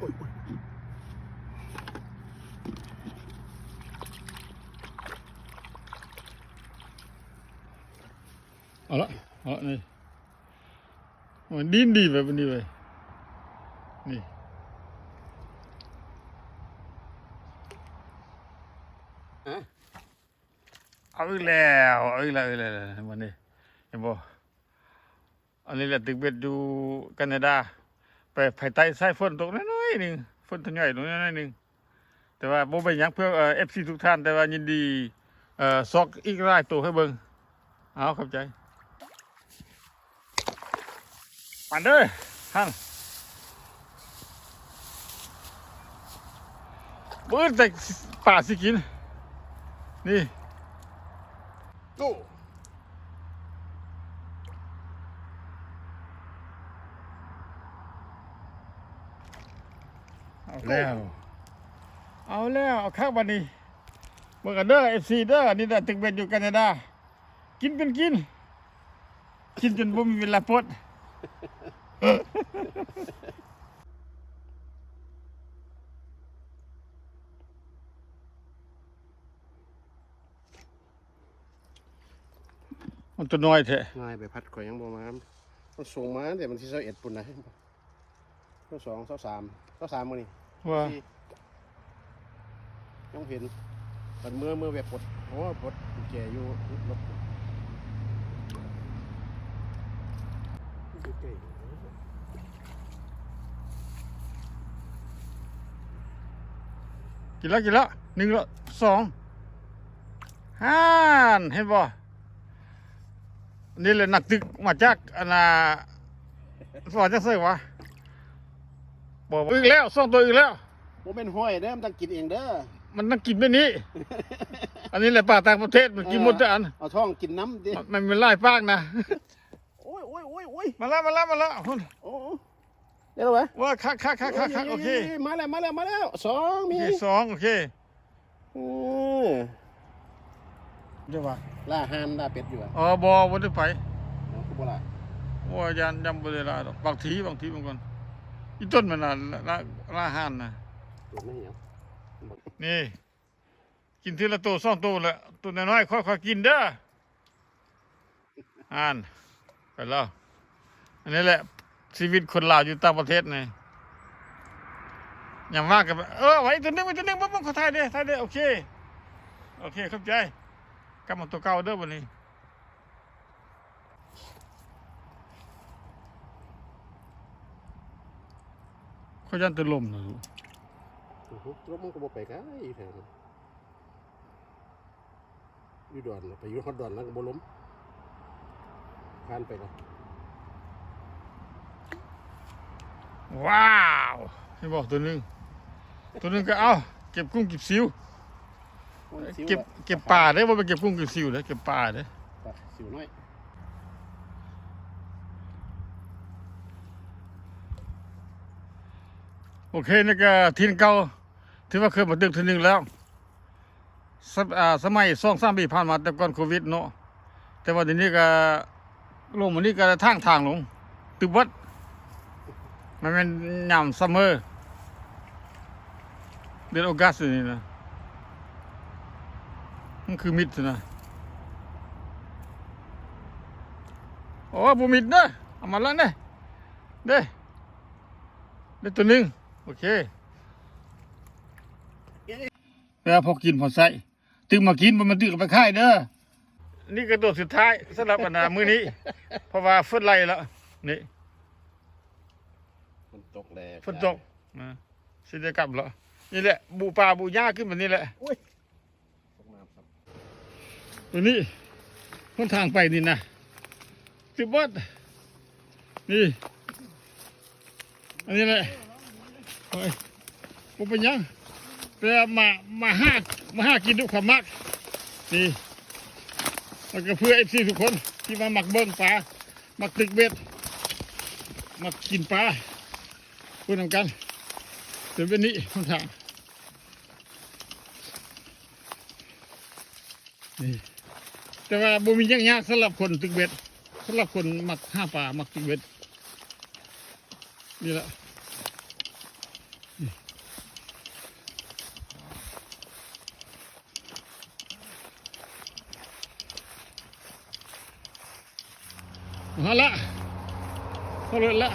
โอ้ยโอ้ยเอาละเอาละนี่มันดินดีแบบนี้ไปนี่ฮะเอาอีกแล้วเอาอีกแล้วเอาอีกแล้วมันนี่เห็นบ่อันนี้แหละตึกเบ็ดอยู่แคนาดา ไปภายใต้สายฝนตกน้อยๆหนึงฝนตัวใหญ่ตรงน้อยๆหนึงแต่ว่าบ่เป็นยังเพื่อเอ่อ FC ทุกท่านแต่ว่ายินดีเอ่อซอกอีกหลายตัวให้เบิ่งเอาเข้าใจปันเด้อท่นเบิ่งแต่ป่าสิกินนี่โอ้ เอา แล้ว เอาแล้วเอาข้างบันนี้เมื่อกันเด้อเอฟซีเด้อนี่แหละตึกเบ็ดอยู่แคนาดากินเป็นกิน กินจนบ่มีเวลาปลดมันตัวน้อยแท้ง่ายไปพัดข่อยยังบ่มามันส่งมาแต่มันที่เสาเอ็ดปุ่นนะเสาสองเสาสามเสาสามมื้อนี่ ว่าสี่ยังเห็นมันเมื่อเมื่อแบบปลดโอ้ปลดกุญแจอยู่รถกินแล้วกินแล้วหนึ่งแล้วสองห้านเห็นบ่นี่เลยหนักตึกมาจากอันน่ะสอนจะเสยวะ บอกว่าอีกแล้วสองตัวอีกแล้วบ่เป็นห้อยเด้อมันต้องกินเองเด้อ มันนั่งกินไม่นี้ อันนี้แหละป่าต่างประเทศมันกินหมดทุกอันเอาท้องกินน้ำดิมันเป็นไล่ปากนะโอ้ยโอ้ยโอ้ยโอ้ยมาแล้วมาแล้วมาแล้วคุณโอ้เดี๋ยวเหรอว่าคักคักคักคักคักโอเคมาแล้วมาแล้วมาแล้วสองโอมีเคสองโอเคอือเดี๋ยวว่าล่าหานล่าเป็ดอยู่อะอ๋อบอวันได้ไปเอาคือบ่ล่ะว่ายันยำบริลาดอกบางทีบางทีบางคน อีต้นมันน่ะละละห้านนะตัวไม่เหี่ยวนี่ กินทีละตัวสองตัวละตัวน้อยๆค่อยๆกินเด้ออ่านไปแล้วอันนี้แหละ ชีวิตคนลาวอยู่ต่างประเทศไงอย่างมากกับเออไว้ตัวหนึงไว้ตัวหนึงปั๊บปั๊บเขาถ่ายเด้ถ่ายเด้โอเค โอเคเข้าใจกลับมาตัวเก่าเด้อวันนี้ เขายันตัวลมนะลูกโอ้โหรถมันก็บ่ไปไกลแท้นะอยู่ดอนน่ะไปอยู่ฮอดดอนแล้วก็บ่ล้มผ่านไปแล้วว้าวให้บอกตัวหนึง ตัวหนึงก็เอาเก็บกุ้งเก็บซิว เก็บเก็บปลาได้ว่าไปเก็บกุ้งเก็บซิวเลยเก็บปลาเด้ ปลาสิวน้อย โอเคนี่ก็ทีนเก่าที่ว่าเคยมาดึกทีนึงแล้วสสมัยสองสามปีผ่านมาแต่ก่อนโควิดเนาะแต่ว่าเดี๋ยวนี้ก็ลงมานี่ก็ทางทางลงตึกวัดมันเป็นยามซัมเมอร์เดือนออกัสนี่นะมันคือมิดนะโอ้บุมิดเด้อเอามาแล้วเด้อเด้อได้ตัวหนึ่ง โอเคแล้วพอกินพอใส่ตึงมากินมันมาตึกไปค่ายเด้อนี่ก็ตัวสุดท้ายสำหรับปัญหามื้อนี้ เพราะว่าฝนไล่แล้วนี่ฝนตกแล้วฝนตกนะสิได้กลับแล้วนี่แหละบูปลาบูหญ้าขึ้นแบบนี้แหละตกน้ำครับตัวนี้คนทางไปนี่นะสิบวัดนี่อันนี้แหละ โอ้ยผมเป็นยังแต่มามาห้ามาห้ากินด้วยความมักนี่แล้วก็เพื่อเอฟซีทุกคนที่มาหมักเบิ้งปลาหมักตึกเบ็ดหมักกินปลาพูดนำกันเป็นแบบนี้คนทางนี่แต่ว่าบ่มียากสำหรับคนตึกเบ็ดสำหรับคนหมักห้าปลาหมักตึกเบ็ดนี่แหละ มาละมาเลยละ